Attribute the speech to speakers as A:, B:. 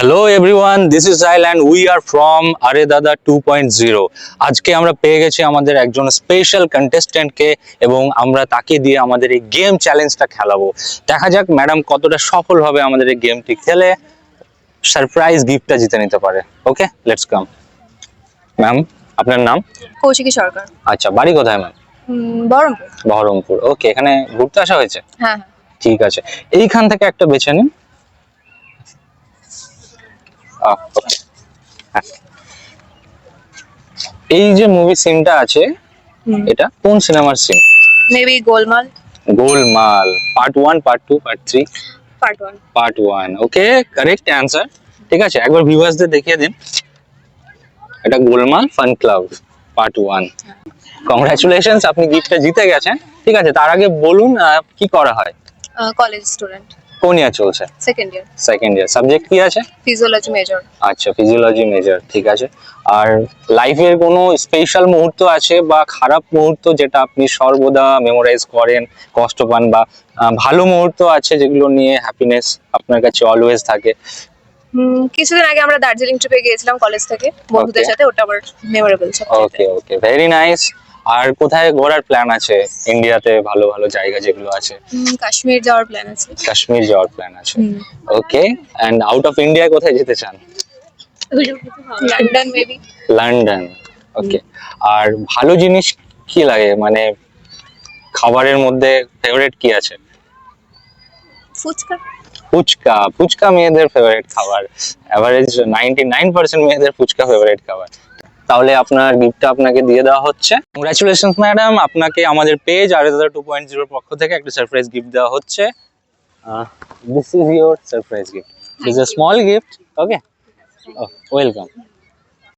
A: Hello everyone this is Sail and we are from আরে দাদা two point zero আজকে আমরা পেয়ে গেছি আমাদের একজন স্পেশাল কন্টেস্ট্যান্টকে এবং আমরা তাকে দিয়ে আমাদের এই গেম চ্যালেঞ্জটা খেলাবো। দেখা যাক ম্যাডাম কতটা সফল হবে আমাদের এই গেমটি খেলে সারপ্রাইজ গিফটটা জিতে নিতে পারে। ওকে লেটস কাম ম্যাম আপনার নাম?
B: কৌশিকী সরকার।
A: আচ্ছা বাড়ি কোথায় ম্যাম
B: বহরমপুর।
A: বহরমপুর। ওকে এখানে ঘুরতে আসা হয়েছে?
B: হ্যাঁ হ্যাঁ।
A: ঠিক আছে। এইখান থেকে একটা বেছে নিন। এই যে মুভি সিনটা আছে এটা কোন সিনেমার scene
B: maybe Golmaal.
A: Golmaal. Part one part two part three
B: part one
A: part one okay correct answer ঠিক আছে একবার ভিউয়ার্সদের দেখিয়ে দিন। এটা Golmaal fun club part one congratulations আপনি গিফটটা জিতে গেছেন। ঠিক আছে তার আগে বলুন কি করা হয়?
B: কলেজ স্টুডেন্ট
A: কোন ইয়ার চলছে?
B: Second year
A: second year subject কি আছে?
B: ফিজিওলজি মেজর
A: আচ্ছা ফিজিওলজি মেজর ঠিক আছে। আর লাইফের কোনো স্পেশাল মুহূর্ত আছে বা খারাপ মুহূর্ত যেটা আপনি সর্বদা মেমোরাইজ করেন কষ্ট পান বা ভালো মুহূর্ত আছে যেগুলো নিয়ে হ্যাপিনেস আপনার কাছে অলওয়েজ থাকে?
B: কিছুদিন আগে আমরা দার্জিলিং ট্রিপে গিয়েছিলাম কলেজ থেকে। বন্ধুদের সাথে ওটা আমার memorable
A: okay okay very nice আর কোথায় ঘোরার প্ল্যান আছে? ইন্ডিয়াতে ভালো ভালো জায়গা যেগুলো আছে?
B: কাশ্মীর যাওয়ার প্ল্যান আছে।
A: কাশ্মীর যাওয়ার প্ল্যান আছে। Okay and out of India কোথায় যেতে চান?
B: লন্ডন মেবি
A: লন্ডন ওকে আর ভালো জিনিস কি লাগে? মানে খাবারের মধ্যে ফেভারিট কি আছে?
B: ফুচকা।
A: ফুচকা। ফুচকা মেয়েদের ফেভারিট খাবার। অ্যাভারেজ নাইনটি নাইন পার্সেন্ট মেয়েদের ফুচকা ফেভারিট খাবার। তাহলে আপনার গিফটটা আপনাকে দিয়ে দেওয়া হচ্ছে। কংগ্রাচুলেশন ম্যাডাম আপনাকে আমাদের পেজ আর টু পয়েন্ট জিরোর পক্ষ থেকে একটা সারপ্রাইজ গিফট দেওয়া হচ্ছে। This is your surprise gift is a small gift okay welcome